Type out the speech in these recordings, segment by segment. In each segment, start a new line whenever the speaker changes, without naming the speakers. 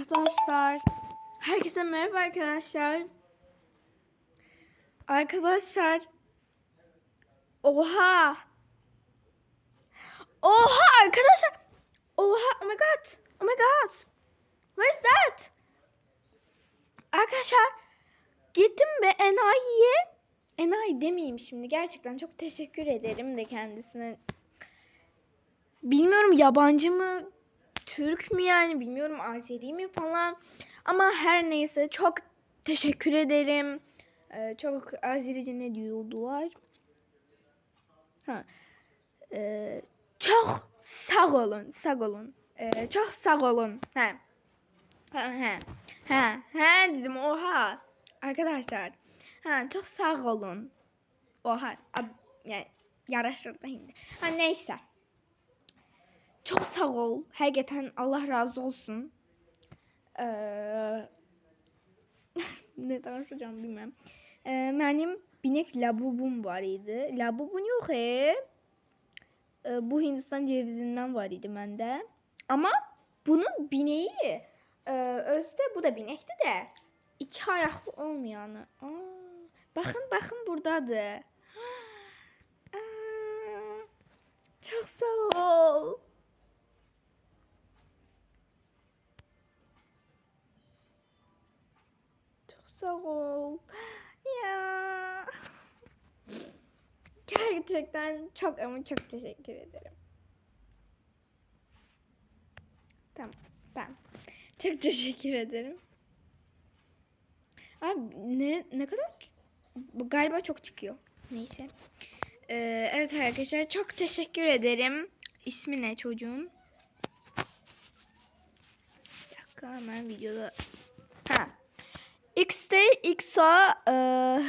Arkadaşlar, herkese merhaba arkadaşlar. Arkadaşlar, oha, oha arkadaşlar, oha, oh my god, oh my god, where is that? Arkadaşlar, gittim be enayiye, enayi demeyeyim şimdi, gerçekten çok teşekkür ederim de kendisine. Bilmiyorum yabancı mı, Türk mü yani bilmiyorum Azeri mi falan. Ama her neyse çok teşekkür ederim. Ee, çok Azerice ne diyordular? Ha. Ee, çok sağ olun, sağ olun. Ee, çok sağ olun. Ha. Ha, ha. Ha, ha dedim oha. Arkadaşlar. Ha, çok sağ olun. Oha. Ab- yani yaraşırdı şimdi. Ha neyse. Çok sağ ol. Hakikaten Allah razı olsun. Ee, ne danışacağım bilmem. Ee, benim binek labubum var idi. Labubun yok he. Ee, bu Hindistan cevizinden var idi bende. Ama bunun bineği e, özde bu da binekti de iki ayaklı olmayanı. Aa, bakın buradadır. Aa, çok sağ ol. Sağ ol. Ya. Gerçekten çok ama çok teşekkür ederim. Tamam. Tamam. Çok teşekkür ederim. Abi ne ne kadar bu galiba çok çıkıyor. Neyse. Ee, evet arkadaşlar çok teşekkür ederim. İsmi ne çocuğun? Bir dakika hemen videoda. Ha. X'te XA e,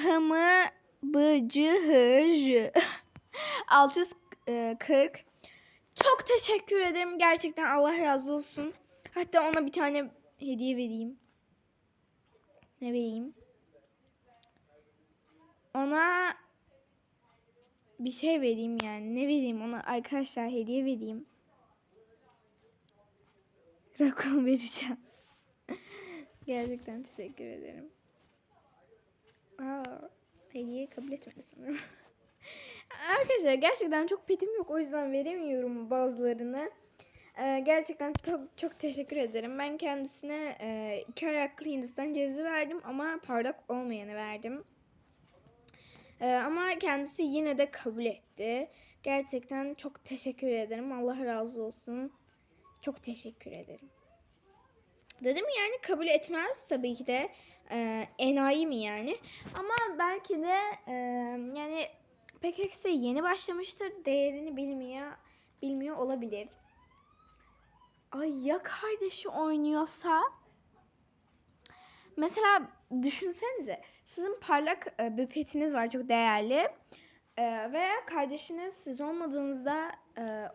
hımı bıcı hıcı 640 Çok teşekkür ederim. Gerçekten Allah razı olsun. Hatta ona bir tane hediye vereyim. Ne vereyim? Ona bir şey vereyim yani. Ne vereyim ona arkadaşlar hediye vereyim. Rakun vereceğim. Gerçekten teşekkür ederim. Aa, hediye kabul etmedi sanırım. Arkadaşlar gerçekten çok petim yok o yüzden veremiyorum bazılarını. Ee, gerçekten çok çok teşekkür ederim. Ben kendisine e, iki ayaklı Hindistan cevizi verdim ama parlak olmayanı verdim. Ee, ama kendisi yine de kabul etti. Gerçekten çok teşekkür ederim. Allah razı olsun. Çok teşekkür ederim. Dedim yani kabul etmez tabii ki de e, enayi mi yani. Ama belki de e, yani PKX'e yeni başlamıştır. Değerini bilmiyor, bilmiyor olabilir. Ay ya kardeşi oynuyorsa? Mesela düşünsenize sizin parlak e, bir petiniz var çok değerli. E, veya kardeşiniz siz olmadığınızda e,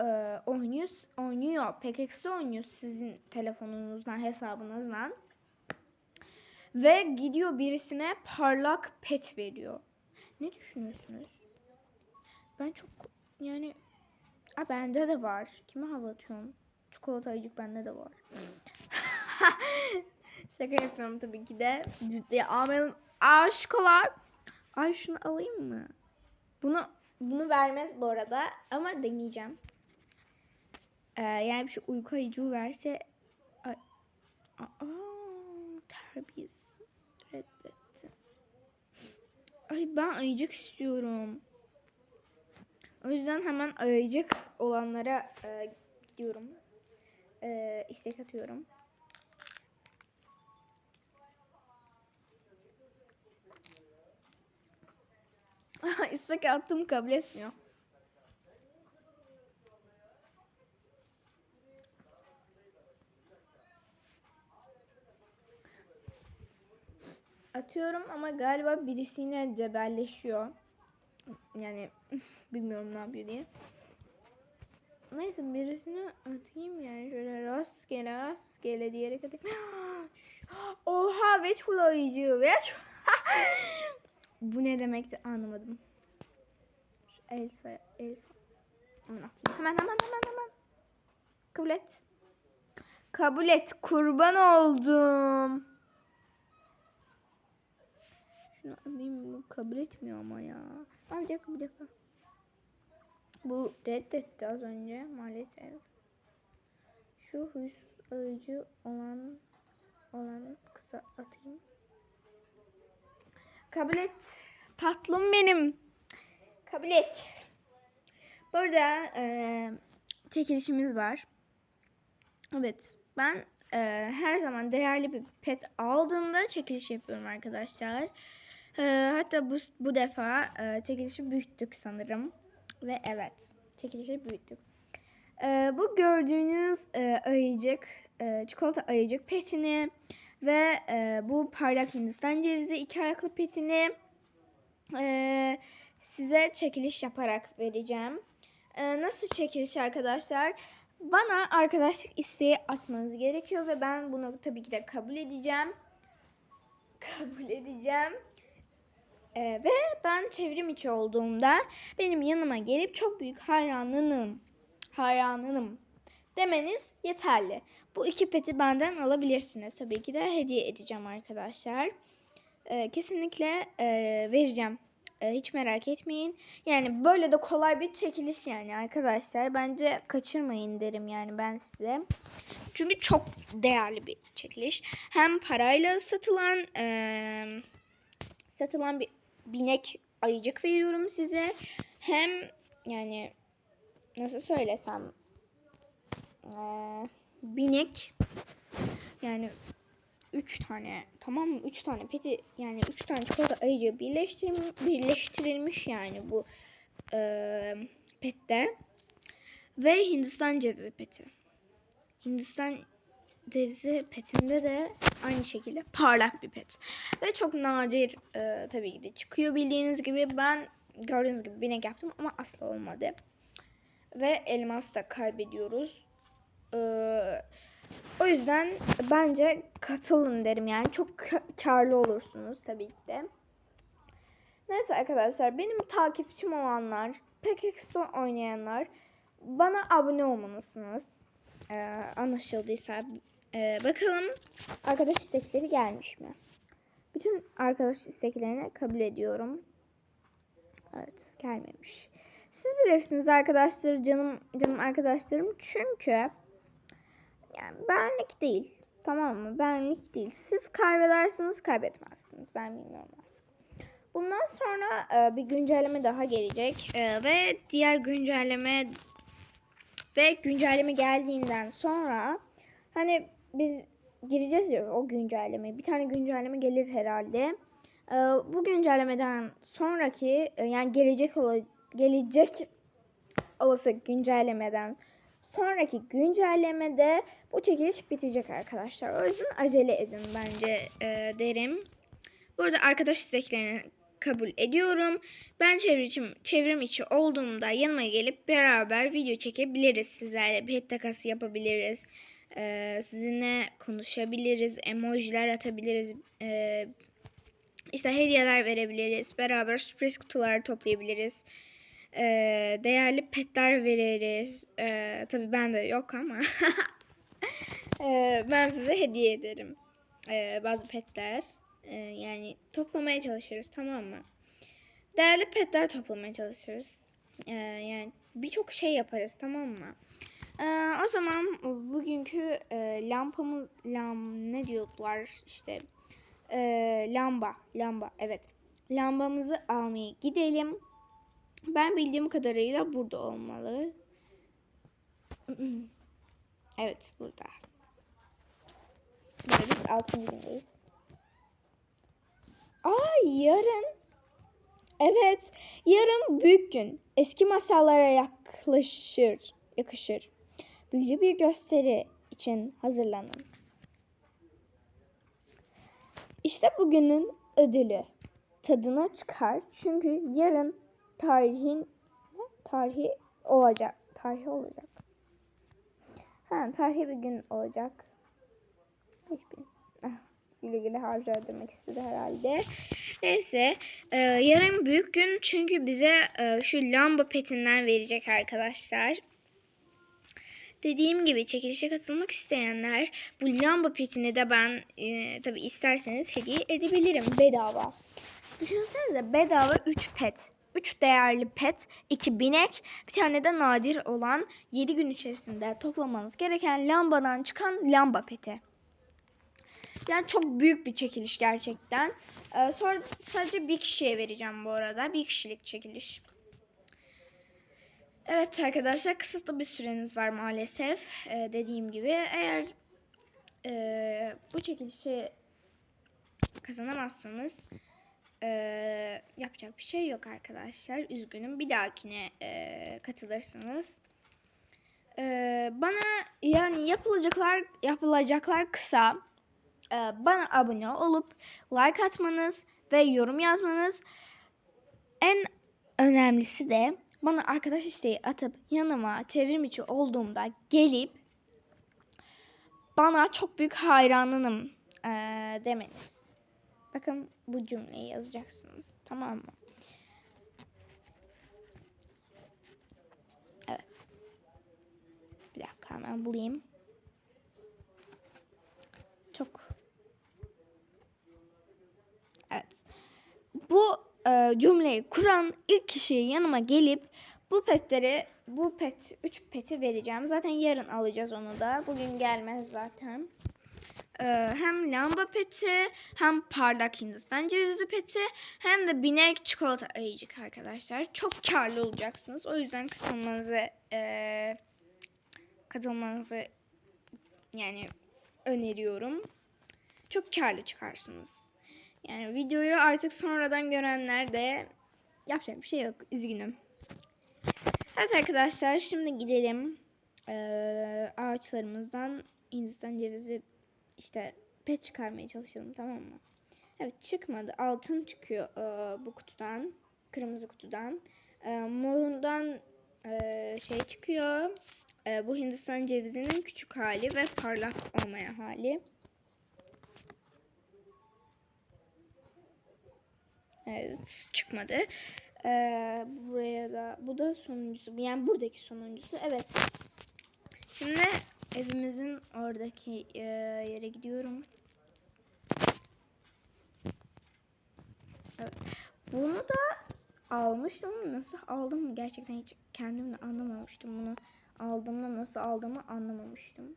e, oynuyor, oynuyor. PKX'de oynuyor sizin telefonunuzdan, hesabınızdan. Ve gidiyor birisine parlak pet veriyor. Ne düşünüyorsunuz? Ben çok yani Aa, bende de var. Kime hava atıyorum? Çikolata ayıcık bende de var. Şaka yapıyorum tabii ki de. Ciddi almayalım. Aşkolar. Ay şunu alayım mı? Bunu bunu vermez bu arada ama deneyeceğim. Ee, yani şu uyku ayıcığı verse. Aa, terbiyesiz reddetti. Ay ben ayıcık istiyorum. O yüzden hemen ayıcık olanlara e, gidiyorum. E, istek atıyorum. istek attım kabul etmiyor. Atıyorum ama galiba birisiyle cebelleşiyor. Yani bilmiyorum ne yapıyor diye. Neyse birisine atayım yani şöyle rastgele rastgele diyerek atayım. Oha ve çulayıcı ve Bu ne demekti anlamadım. Şu Elsa Elsa. Hemen. Hemen hemen hemen hemen. Kabul et. Kabul et. Kurban oldum. Şunu alayım. Bu kabul etmiyor ama ya. Aa, bir dakika bir dakika. Bu reddetti az önce maalesef. Şu huysuz ayıcı olan olan kısa atayım. Kabul et. Tatlım benim. Kabul et. Burada eee, çekilişimiz var. Evet. Ben eee, her zaman değerli bir pet aldığımda çekiliş yapıyorum arkadaşlar. Eee, hatta bu, bu defa eee, çekilişi büyüttük sanırım. Ve evet. Çekilişi büyüttük. Eee, bu gördüğünüz eee, ayıcık, eee, çikolata ayıcık petini ve eee, bu parlak hindistan cevizi iki ayaklı petini eee, size çekiliş yaparak vereceğim. Eee, nasıl çekiliş arkadaşlar? Bana arkadaşlık isteği atmanız gerekiyor ve ben bunu tabii ki de kabul edeceğim. Kabul edeceğim. Eee, ve ben çevrim içi olduğumda benim yanıma gelip çok büyük hayranınım, hayranınım demeniz yeterli. Bu iki peti benden alabilirsiniz. Tabii ki de hediye edeceğim arkadaşlar. Eee, kesinlikle eee, vereceğim. Eee, hiç merak etmeyin. Yani böyle de kolay bir çekiliş yani arkadaşlar. Bence kaçırmayın derim yani ben size. Çünkü çok değerli bir çekiliş. Hem parayla satılan eee, satılan bir binek ayıcık veriyorum size. Hem yani nasıl söylesem eee, binek yani 3 tane tamam mı? 3 tane peti yani 3 tane çikolata ayıcı birleştirilmiş, birleştirilmiş yani bu eee pette. Ve Hindistan cevizi peti. Hindistan cevizi petinde de aynı şekilde parlak bir pet. Ve çok nadir e, tabii ki de çıkıyor bildiğiniz gibi. Ben gördüğünüz gibi binek yaptım ama asla olmadı. Ve elmas da kaybediyoruz. Ee, o yüzden bence katılın derim yani. Çok ka- karlı olursunuz tabii ki de. Neyse arkadaşlar benim takipçim olanlar, PKX'de oynayanlar bana abone olmalısınız. Ee, anlaşıldıysa. Ee, bakalım arkadaş istekleri gelmiş mi? Bütün arkadaş isteklerini kabul ediyorum. Evet gelmemiş. Siz bilirsiniz arkadaşlar canım canım arkadaşlarım çünkü yani benlik değil. Tamam mı? Benlik değil. Siz kaybedersiniz, kaybetmezsiniz. Ben bilmiyorum artık. Bundan sonra e, bir güncelleme daha gelecek E, ve diğer güncelleme ve güncelleme geldiğinden sonra hani biz gireceğiz ya o güncelleme. Bir tane güncelleme gelir herhalde. E, bu güncellemeden sonraki e, yani gelecek ola, gelecek olası güncellemeden sonraki güncellemede bu çekiliş bitecek arkadaşlar. O yüzden acele edin bence e, derim. Bu arada arkadaş isteklerini kabul ediyorum. Ben çevrim, çevrim içi olduğumda yanıma gelip beraber video çekebiliriz sizlerle. Pet takası yapabiliriz. E, sizinle konuşabiliriz. Emojiler atabiliriz. E, işte hediyeler verebiliriz. Beraber sürpriz kutular toplayabiliriz. E, değerli petler veririz. E, tabii bende yok ama. E, ben size hediye ederim. E, bazı petler. E, yani toplamaya çalışırız tamam mı? Değerli petler toplamaya çalışırız. E, yani birçok şey yaparız tamam mı? E, o zaman bugünkü e, lampamız lam ne diyorlar işte e, lamba lamba evet lambamızı almaya gidelim. Ben bildiğim kadarıyla burada olmalı. Evet burada. Biz 6. gündeyiz. Aa yarın. Evet yarın büyük gün. Eski masallara yaklaşır, yakışır. Büyülü bir gösteri için hazırlanın. İşte bugünün ödülü. Tadına çıkar. Çünkü yarın tarihin tarihi olacak. Tarihi olacak. Ha, tarihi bir gün olacak. Hiçbir. Ah, güle güle harcar demek istedi herhalde. Neyse. e, yarın büyük gün çünkü bize e, şu lamba petinden verecek arkadaşlar. Dediğim gibi çekilişe katılmak isteyenler bu lamba petini de ben e, tabi isterseniz hediye edebilirim bedava. Düşünsenize bedava 3 pet. 3 değerli pet, 2 binek, bir tane de nadir olan 7 gün içerisinde toplamanız gereken lambadan çıkan lamba peti. Yani çok büyük bir çekiliş gerçekten. Ee, sonra sadece bir kişiye vereceğim bu arada. Bir kişilik çekiliş. Evet arkadaşlar kısıtlı bir süreniz var maalesef. Ee, dediğim gibi eğer e, bu çekilişi kazanamazsanız e, yapacak bir şey yok arkadaşlar. Üzgünüm. Bir dahakine e, katılırsınız. E, bana yani yapılacaklar yapılacaklar kısa. E, bana abone olup like atmanız ve yorum yazmanız en önemlisi de bana arkadaş isteği atıp yanıma çevrim içi olduğumda gelip bana çok büyük hayranınım e, demeniz. Bakın bu cümleyi yazacaksınız. Tamam mı? Evet. Bir dakika hemen bulayım. Çok. Evet. Bu e, cümleyi kuran ilk kişiye yanıma gelip bu petleri bu pet 3 peti vereceğim. Zaten yarın alacağız onu da. Bugün gelmez zaten. Ee, hem lamba peti hem parlak hindistan cevizi peti hem de binek çikolata ayıcık arkadaşlar. Çok karlı olacaksınız. O yüzden katılmanızı e, katılmanızı yani öneriyorum. Çok karlı çıkarsınız. Yani videoyu artık sonradan görenler de yapacak bir şey yok. Üzgünüm. Evet arkadaşlar şimdi gidelim. Ee, ağaçlarımızdan Hindistan cevizi işte pet çıkarmaya çalışalım tamam mı? Evet çıkmadı. Altın çıkıyor e, bu kutudan. Kırmızı kutudan. E, morundan e, şey çıkıyor. E, bu Hindistan cevizinin küçük hali ve parlak olmayan hali. Evet çıkmadı. Ee, buraya da bu da sonuncusu. Yani buradaki sonuncusu. Evet. Şimdi evimizin oradaki e, yere gidiyorum. Evet. Bunu da almıştım nasıl aldım gerçekten hiç kendim de anlamamıştım bunu. Aldığımda nasıl aldığımı anlamamıştım.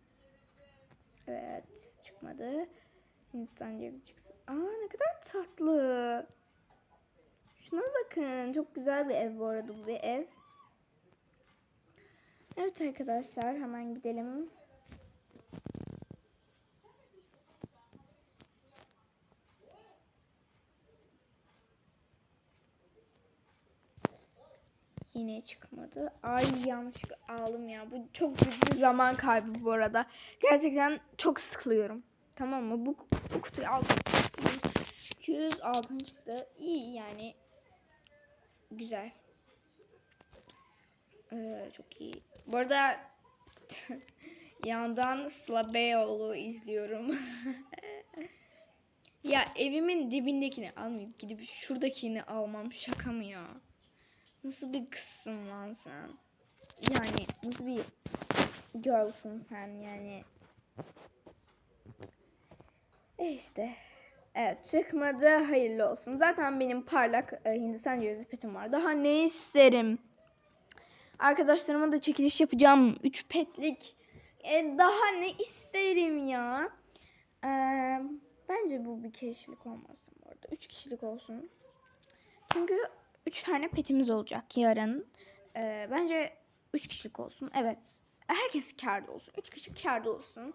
Evet çıkmadı. Hindistan cevizi çıksın. Aa ne kadar tatlı. Şuna bakın. Çok güzel bir ev bu arada bu bir ev. Evet arkadaşlar hemen gidelim. Yine çıkmadı. Ay yanlışlıkla aldım ya. Bu çok büyük bir zaman kaybı bu arada. Gerçekten çok sıkılıyorum. Tamam mı? Bu, bu kutuyu aldım. 200 altın çıktı. İyi yani. Güzel. Ee, çok iyi. Bu arada yandan Sıla Beyoğlu izliyorum. ya evimin dibindekini almayıp gidip şuradakini almam şaka mı ya? Nasıl bir kızsın lan sen? Yani nasıl bir girlsın sen yani? E işte. Evet çıkmadı. Hayırlı olsun. Zaten benim parlak e, Hindistan cevizi petim var. Daha ne isterim? Arkadaşlarıma da çekiliş yapacağım. 3 petlik. E, daha ne isterim ya? E, bence bu bir kişilik olmasın bu arada. 3 kişilik olsun. Çünkü 3 tane petimiz olacak yarın. E, bence 3 kişilik olsun. Evet. Herkes kârda olsun. 3 kişi kârda olsun.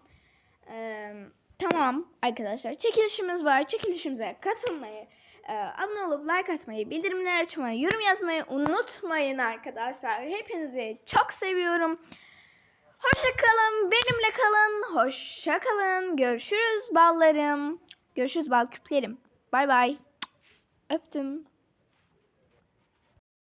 Eee Tamam arkadaşlar çekilişimiz var. Çekilişimize katılmayı, e, abone olup like atmayı, bildirimleri açmayı, yorum yazmayı unutmayın arkadaşlar. Hepinizi çok seviyorum. Hoşça kalın, benimle kalın. Hoşça kalın. Görüşürüz ballarım. Görüşürüz bal küplerim. Bay bay. Öptüm.